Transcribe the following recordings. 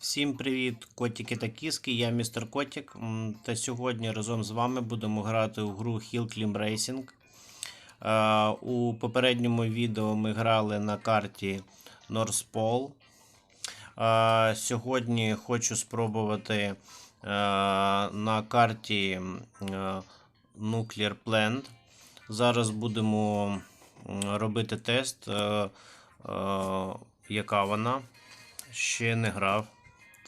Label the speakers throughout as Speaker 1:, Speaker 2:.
Speaker 1: Всім привіт, котики та кіски. Я містер Котик. Та сьогодні разом з вами будемо грати у гру Hill Climb Racing. Е, У попередньому відео ми грали на карті North Pole. Е, Сьогодні хочу спробувати е, на карті Nuclear Plant. Зараз будемо робити тест, яка вона. Ще не грав.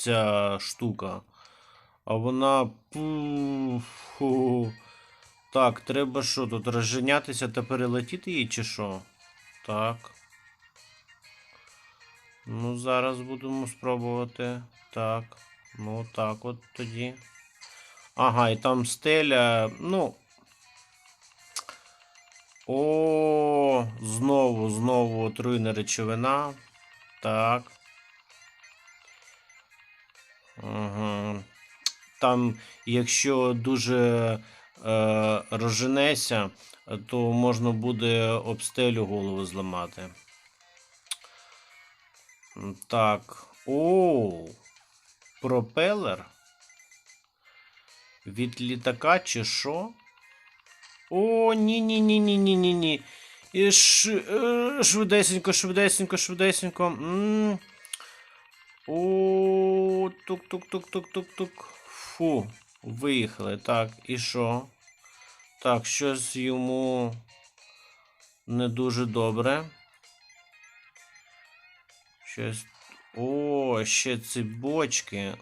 Speaker 1: ця штука. А вона. фу. Так, треба що тут розженятися та перелетіти її чи що? Так. Ну, зараз будемо спробувати. Так. Ну, так от тоді. Ага, і там стеля. Ну. О, знову, знову отруйна речовина. Так. Там, якщо дуже е, розженеся, то можна буде об стелю голову зламати. Так. О, пропелер. Від літака чи що? О, ні, ні, ні, ні, ні, ні, ні. І ш, е, швидесенько, швидесенько, швидесенько. М. О, тук-тук-тук-тук-тук-тук. Фу, виїхали. Так, і що? Так, щось йому не дуже добре. Щось. О, ще ці бочки.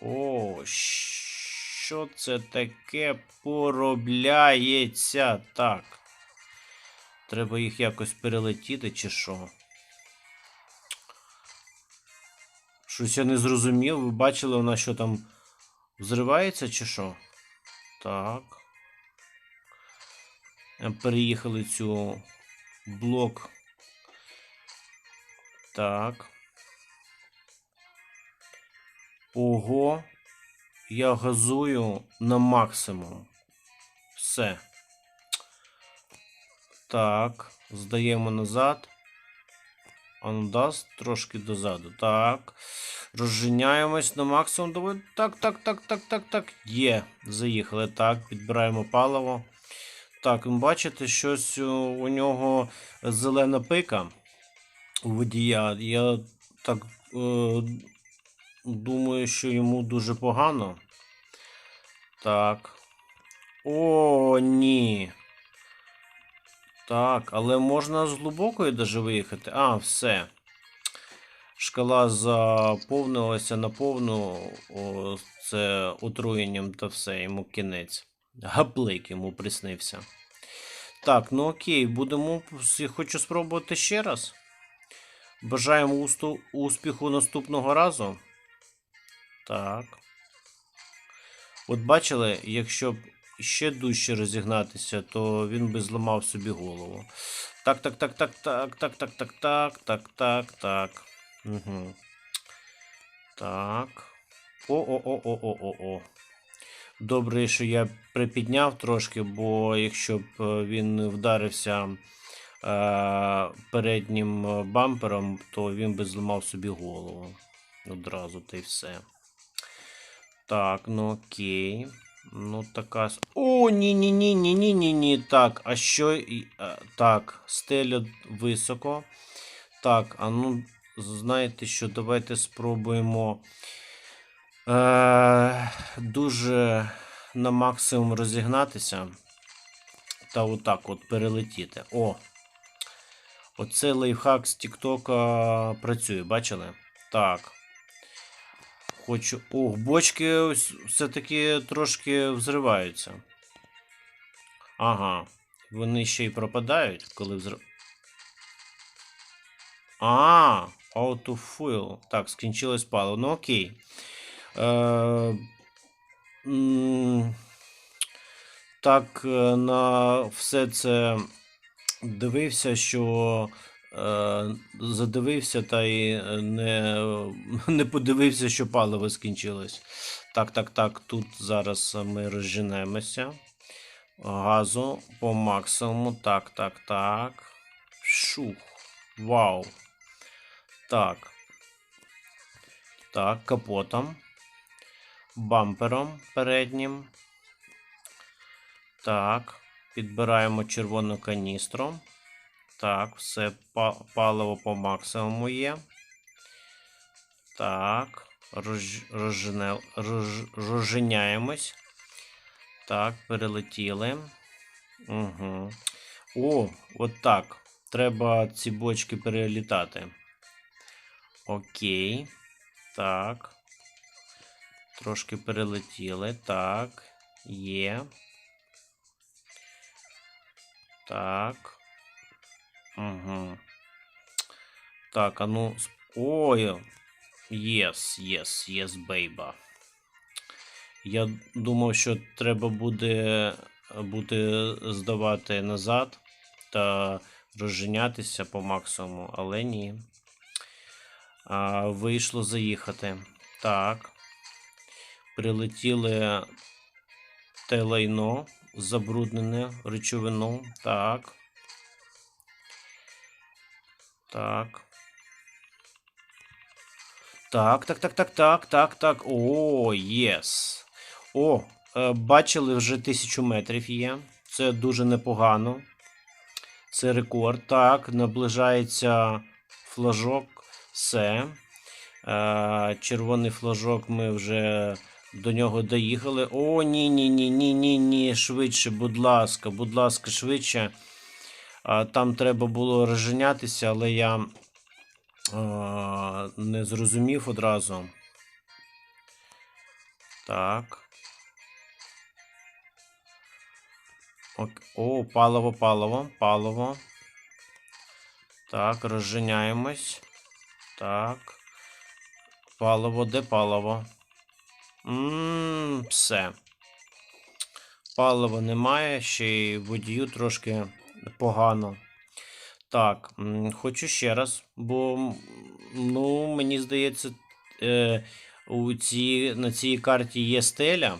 Speaker 1: О, що це таке поробляється? Так. Треба їх якось перелетіти, чи що? Щось я не зрозумів. Ви бачили, вона що там взривається, чи що? Так. Е, Переїхали цю блок. Так. Ого. Я газую на максимум. Все. Так. Здаємо назад. Он дасть трошки дозаду. Так. Розженяємось на максимум. Давай. Так, так, так, так, так, так. Є. Заїхали. Так. Підбираємо паливо. Так, ви бачите, щось у нього зелена пика у водія. Я так е, думаю, що йому дуже погано. Так. О, ні. Так, але можна з глибокої даже виїхати. А, все. Шкала заповнилася на повну. О, це отруєнням та все, йому кінець. Гаплик йому приснився. Так, ну окей, будемо. Хочу спробувати ще раз. Бажаємо успіху наступного разу. Так. От бачили, якщо ще дужче розігнатися, то він би зламав собі голову. Так, так, так, так, так, так, так, так, так, так, так, так. Угу. Так. О-о-о-о-о-о-о. Добре, що я припідняв трошки, бо якщо б е, він вдарився е, переднім е, бампером, то він би зламав собі голову. Одразу та й все. Так, ну окей. Ну така. О, ні, ні, ні, ні, ні, ні, ні. Так, а що. Так, стеля високо. Так, а ну, знаєте що, давайте спробуємо. Е, дуже на максимум розігнатися. Та отак от перелетіти. О! Оце лайфхак з Тіктока працює, бачили? Так. Хочу. Ох, бочки все-таки трошки взриваються. Ага. Вони ще й пропадають, коли взрив. А, Autofuel. Так, скінчилось паливо. Ну окей. Е, так е, на все це дивився, що задивився та й не, не подивився, що паливо скінчилось. Так, так, так, тут зараз ми розженемося. Газу по максимуму. Так, так, так. Шух. Вау. Так. Так, капотом. Бампером переднім. Так. Підбираємо червону каністру. Так, все паливо по максимуму є. Так. Розженяємось. Так, перелетіли. Угу. О, от так. Треба ці бочки перелітати. Окей. Так. Трошки перелетіли. Так. Є. Так. Угу. Так, а ну. Ой. Yes, yes, yes, бейба. Я думав, що треба буде, буде здавати назад та розженятися по максимуму, але ні. А, вийшло заїхати. Так. Прилетіли те лайно, забруднене речовину. Так. Так. Так, так, так, так, так, так, так. О, єс. О, е, бачили, вже тисячу метрів є. Це дуже непогано. Це рекорд. Так, наближається флажок. Все. Е, червоний флажок ми вже до нього доїхали. О, ні, ні, ні, ні, ні, ні. Швидше, будь ласка, будь ласка, швидше. Там треба було розженятися, але я не зрозумів одразу. Так. О, паливо, паливо, паливо. Так, розженяємось. Так. Паливо, де паливо? Ммм, все. Палива немає, ще й водію трошки погано. Так, хочу ще раз, бо ну, мені здається, е, у цій, на цій карті є стеля,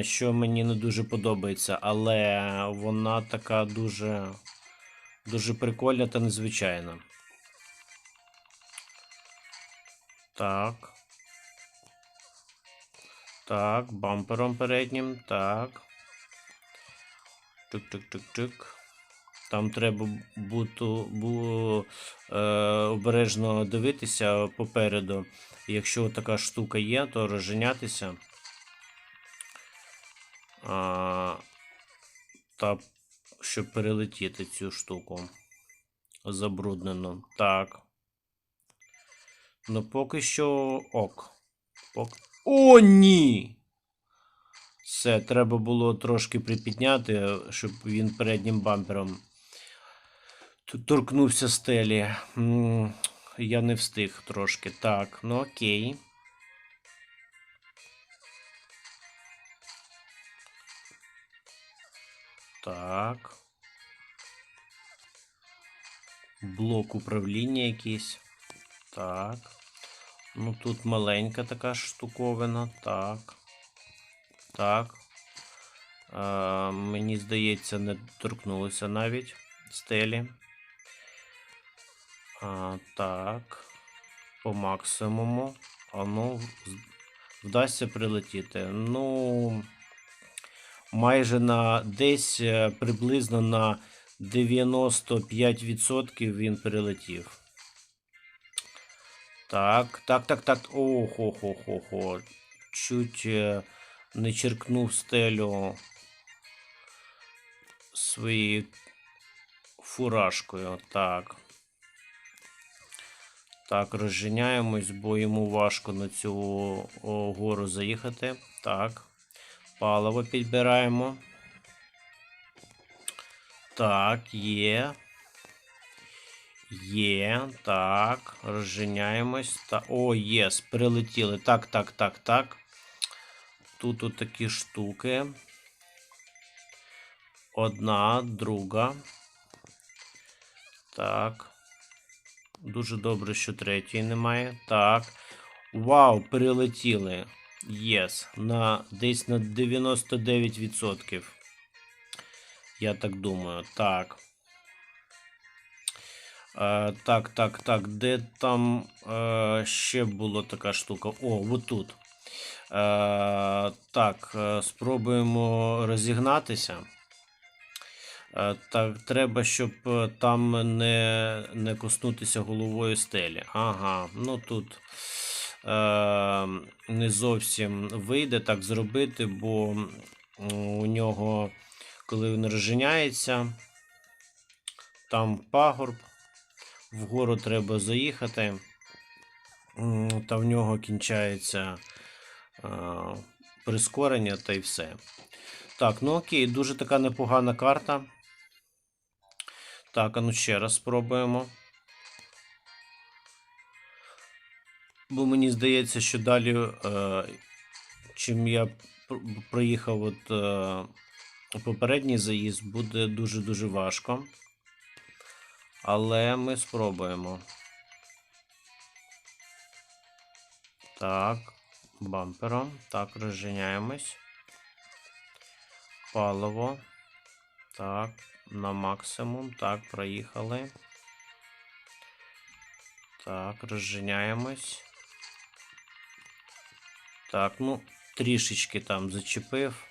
Speaker 1: що мені не дуже подобається, але вона така дуже, дуже прикольна та незвичайна. Так. Так, бампером переднім, так. Тик-тик-тик-тик. Там треба бути бу, е, обережно дивитися попереду. Якщо така штука є, то розженятися. А, та щоб перелетіти цю штуку забруднену. Так. Ну, поки що ок. Пок... О, ні! Все, треба було трошки припідняти, щоб він переднім бампером торкнувся стелі. Я не встиг трошки. Так, ну окей. Так. Блок управління якийсь. Так. Ну тут маленька така штуковина. Так. Так. Е, мені здається, не торкнулося навіть стелі. А, так. По максимуму. А ну, вдасться прилетіти. Ну. Майже на десь е, приблизно на 95% він прилетів. Так, так, так, так. Охо, хо, хо, хо. Чуть е, не черкнув стелю своєю фуражкою. Так. Так, розженяємось, бо йому важко на цю гору заїхати. Так. Паливо підбираємо. Так, є. Є. Так. Розженяємось. Та... О, єс, прилетіли. Так, так, так, так. Тут от такі штуки. Одна, друга. Так. Дуже добре, що третьої немає. Так. Вау, прилетіли. Єс. На, десь на 99%. Я так думаю. Так. Е, так, так, так. Де там е, ще була така штука? О, отут. Е, так, е, спробуємо розігнатися. Е, Так, треба, щоб е, там не, не коснутися головою стелі. Ага, ну тут е, не зовсім вийде так зробити, бо у нього, коли він розженяється, там пагорб, вгору треба заїхати, та в нього кінчається е, прискорення та й все. Так, ну окей, дуже така непогана карта. Так, а ну ще раз спробуємо. Бо мені здається, що далі, е, чим я проїхав от, е, попередній заїзд, буде дуже-дуже важко. Але ми спробуємо. Так, бампером. Так, розженяємось. Паливо. Так, на максимум. Так, проїхали. Так, розженяємось. Так, ну, трішечки там зачепив.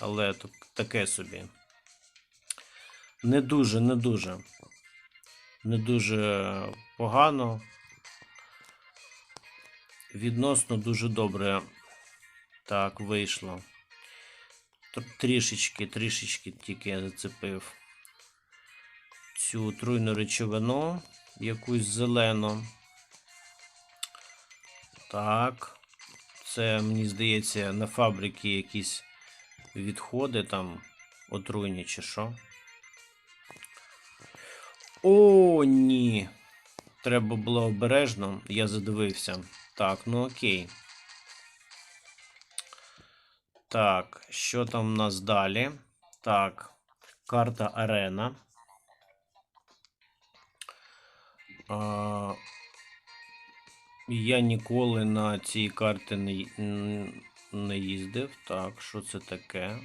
Speaker 1: Але так- таке собі. Не дуже, не дуже. Не дуже погано. Відносно дуже добре. Так, вийшло. Тр- Трішечки, трішечки тільки я зацепив цю отруйну речовину, якусь зелену. Так. Це, мені здається, на фабрики якісь відходи там отруйні чи що. О, ні. Треба було обережно, я задивився. Так, ну окей. Так, що там у нас далі? Так, карта арена. А, я ніколи на цій карті не, не їздив. Так, що це таке?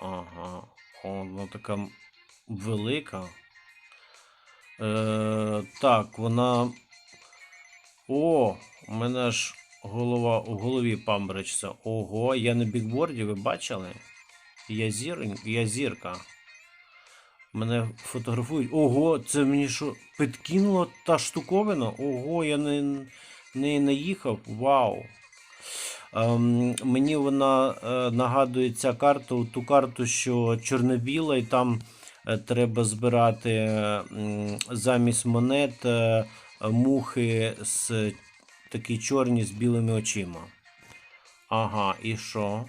Speaker 1: Ага. О, вона така велика. Е, так, вона. О, у мене ж голова у голові памбричиться. Ого, я на бікборді, ви бачили? Я, зір... я зірка. Мене фотографують. Ого, це мені що, підкинула та штуковина? Ого, я не, не наїхав. Вау. Ем, мені вона е, нагадує ця карта, ту карту, що чорно-біла, і там е, треба збирати е, замість монет е, мухи з такі чорні з білими очима. Ага, і що?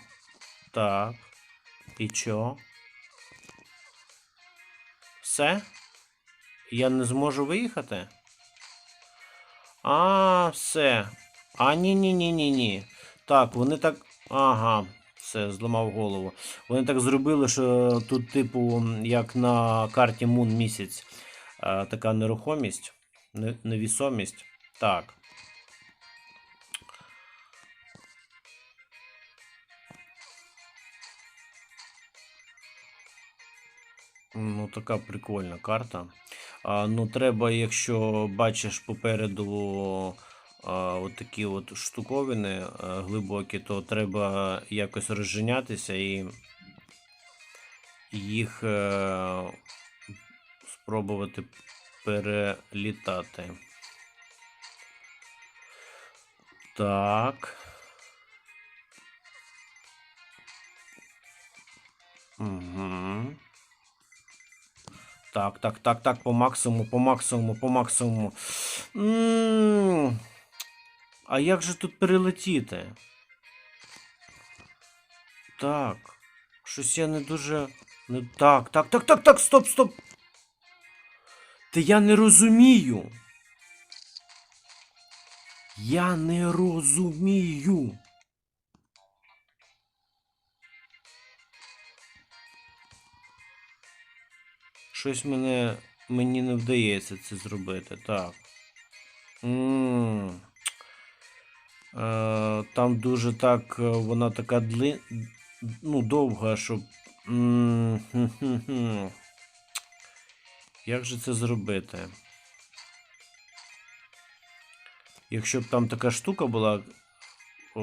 Speaker 1: Так. І що? Все? Я не зможу виїхати? А, все. А, ні, ні, ні, ні, ні. Так, вони так. Ага, все, зламав голову. Вони так зробили, що тут, типу, як на карті Moon місяць, е, така нерухомість, невісомість. Так. Ну, така прикольна карта. А, ну, треба, якщо бачиш попереду а, от такі от штуковини а, глибокі, то треба якось розженятися і їх е, спробувати перелітати. Так. Так, так, так, так, по максимуму, по максимуму, по максимуму. м А як же тут перелетіти? Так. Щось я не дуже. Не... Так, так, так, так, так, стоп, стоп. Та я не розумію. Я не розумію. Щось мене, мені не вдається це зробити. Так. м Е, там дуже так, е, вона така дли... ну, довга, щоб. м хм-хм-хм. Як же це зробити? Якщо б там така штука була,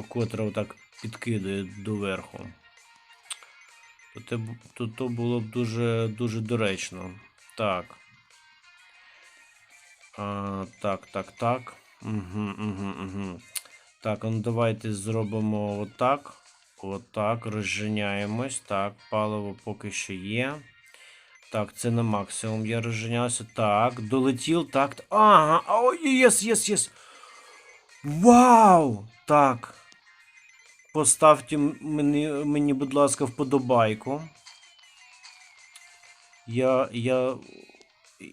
Speaker 1: котра отак підкидає доверху, то, то, було б дуже, дуже доречно. Так. А, так, так, так. Угу, угу, угу. Так, ну давайте зробимо отак. Отак, розженяємось. Так, паливо поки що є. Так, це на максимум я розженявся. Так, долетів, так. Ага, ой, єс, єс, єс. Вау! Так. Поставте мені, мені, будь ласка, вподобайку. Я. Я.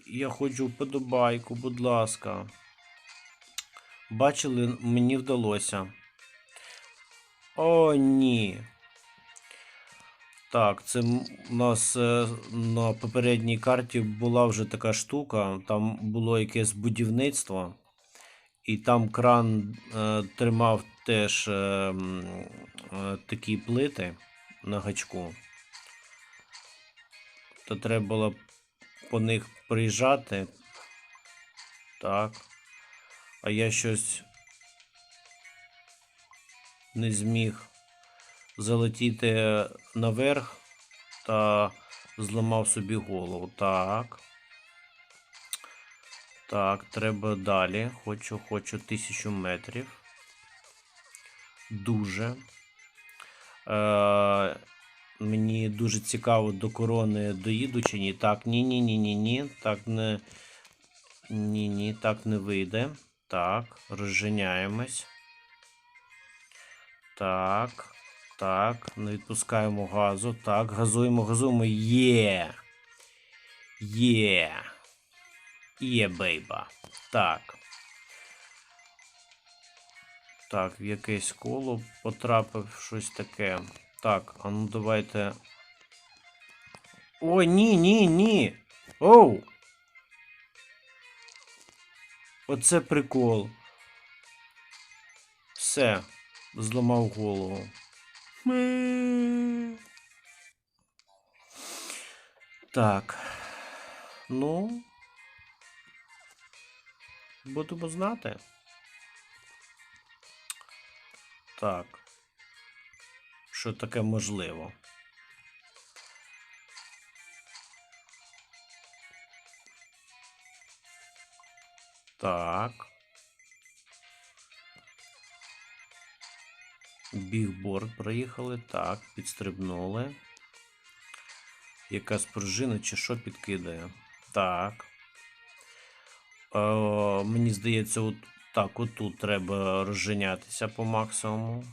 Speaker 1: Я хочу вподобайку, будь ласка. Бачили, мені вдалося. О, ні. Так, це у нас е, на попередній карті була вже така штука. Там було якесь будівництво, і там кран е, тримав теж е, е, такі плити на гачку. То треба було по них приїжджати. Так. А я щось не зміг залетіти наверх та зламав собі голову. Так. Так, треба далі. Хочу, хочу тисячу метрів. Дуже. Е, мені дуже цікаво до корони доїду чи ні. Так, ні, ні, ні, ні, ні. Так не. Ні, ні, так не вийде. Так, розженяємось. Так. Так, не відпускаємо газу. Так, газуємо, газуємо. Є. Є. Є, бейба. Так. Так, в якесь коло потрапив щось таке. Так, а ну давайте. О, ні, ні, ні. Оу! Оце прикол. Все, зламав голову. Так. Ну. Будемо знати. Так. Що таке можливо? Так. Бігборд проїхали. Так, підстрибнули. Якась пружина чи що підкидає. Так. Е, мені здається, от так, отут треба розженятися по максимуму.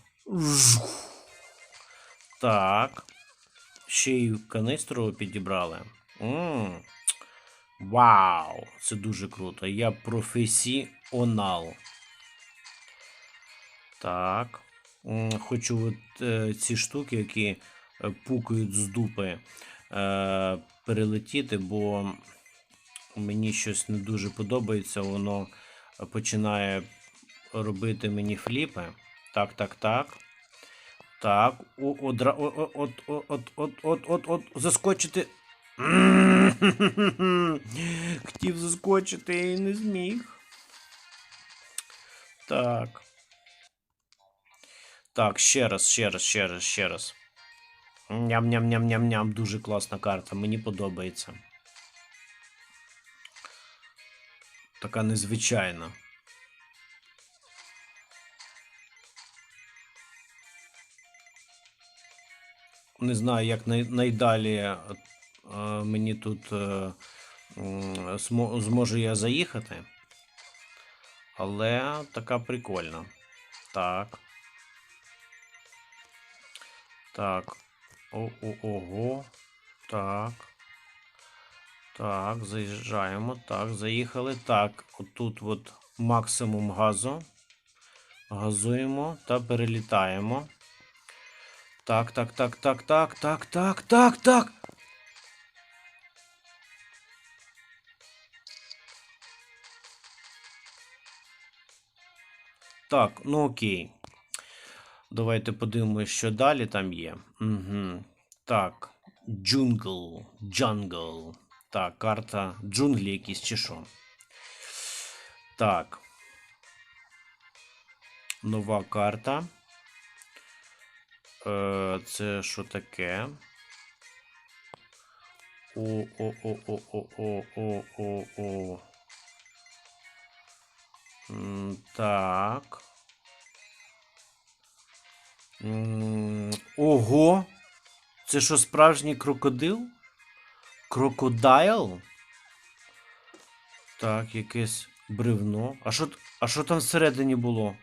Speaker 1: Так. Ще й канистру підібрали. м Вау! Це дуже круто. Я професіонал. Так. Хочу от е, ці штуки, які е, пукають з дупи, е, перелетіти, бо мені щось не дуже подобається. Воно починає робити мені фліпи. Так, так, так. Так. О, одра, о, о, от, о, от, от, от, от, от, заскочити. Хотів заскочити і не зміг. Так. Так, ще раз, ще раз, ще раз, ще раз. Ням-ням-ням-ням-ням. Дуже класна карта, мені подобається. Така незвичайна. Не знаю, як най- найдалі е, мені тут е, зможу я заїхати. Але така прикольна. Так. Так. О, о, ого. Так. Так, заїжджаємо. Так, заїхали. Так, отут от максимум газу. Газуємо та перелітаємо. Так, так, так, так, так, так, так, так, так. Так, ну окей. Давайте подивимося, що далі там є. Угу. Так. Джунгл. Джангл. Так, карта джунглі якісь чи що. Так. Нова карта. Е, Це що таке? О-о-о-о-о-о-о-о. Так. Ого. Це що справжній крокодил? Крокодайл? Так, якесь бревно. А що, а що там всередині було?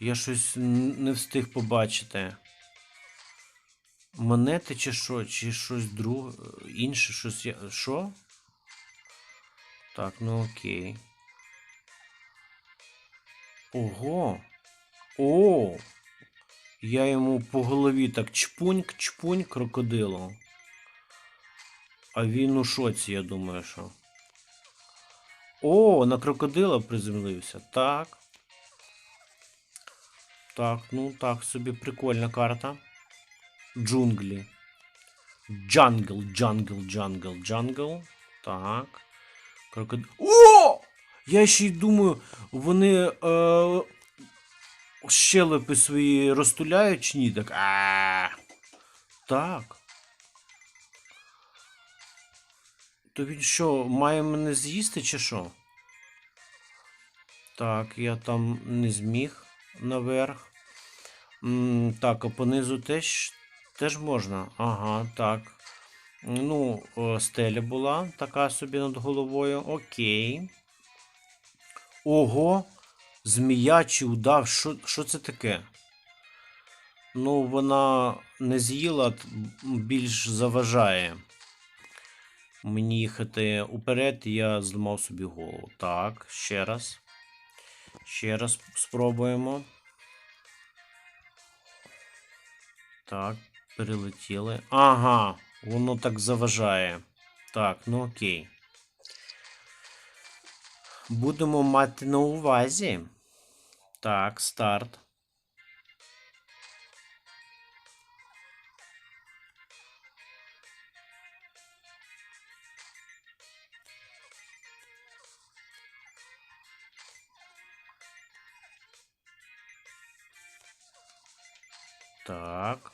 Speaker 1: Я щось не встиг побачити. Монети чи що? Чи щось друге? Інше щось. Що? Так, ну окей. Ого. О! Я йому по голові так чпуньк, чпуньк крокодилу. А він у шоці, я думаю, що. О, на крокодила приземлився. Так. Так, ну так, собі прикольна карта. Джунглі. Джангл, джангл, джангл, джангл. Так. Крокодил. О! Я ще й думаю, вони е, щелепи свої розтуляють чи ні? Так. А. Так. То він що, має мене з'їсти чи що? Так, я там не зміг наверх. М, так, а понизу теж, теж можна. Ага, так. Ну, стеля була така собі над головою. Окей. Ого! Змія чи удав. Що, що це таке? Ну, вона не з'їла, більш заважає. Мені їхати уперед, я зламав собі голову. Так, ще раз. Ще раз спробуємо. Так, перелетіли. Ага, воно так заважає. Так, ну окей. Будемо мати на увазі. Так, старт. Так.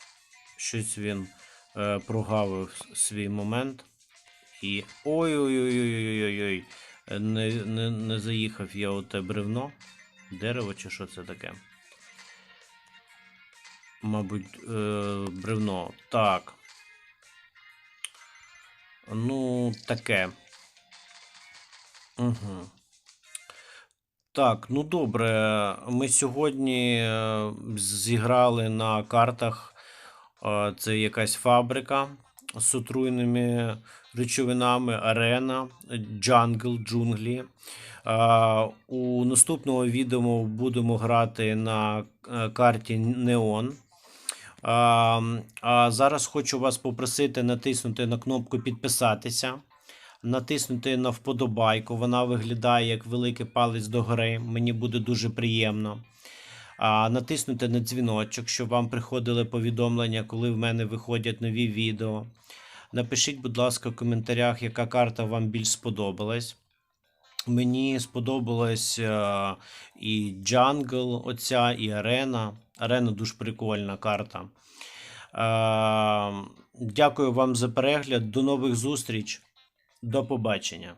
Speaker 1: Щось він е, прогавив свій момент. І. Ой-ой-ой-ой-ой-ой. Не, не, не заїхав я у те бревно. Дерево чи що це таке? Мабуть, е, бревно. Так. Ну, таке. Угу. Так, ну добре. Ми сьогодні е, зіграли на картах. е, Це якась фабрика з отруйними речовинами, арена, джангл, джунглі. Е, У наступному відео будемо грати на карті Неон. А, а зараз хочу вас попросити натиснути на кнопку підписатися, натиснути на вподобайку. Вона виглядає як великий палець догори. Мені буде дуже приємно. А, натиснути на дзвіночок, щоб вам приходили повідомлення, коли в мене виходять нові відео. Напишіть, будь ласка, в коментарях, яка карта вам більш сподобалась. Мені сподобалась е, і Джангл, оця, і Арена. Арена дуже прикольна карта. Е, дякую вам за перегляд. До нових зустріч. До побачення.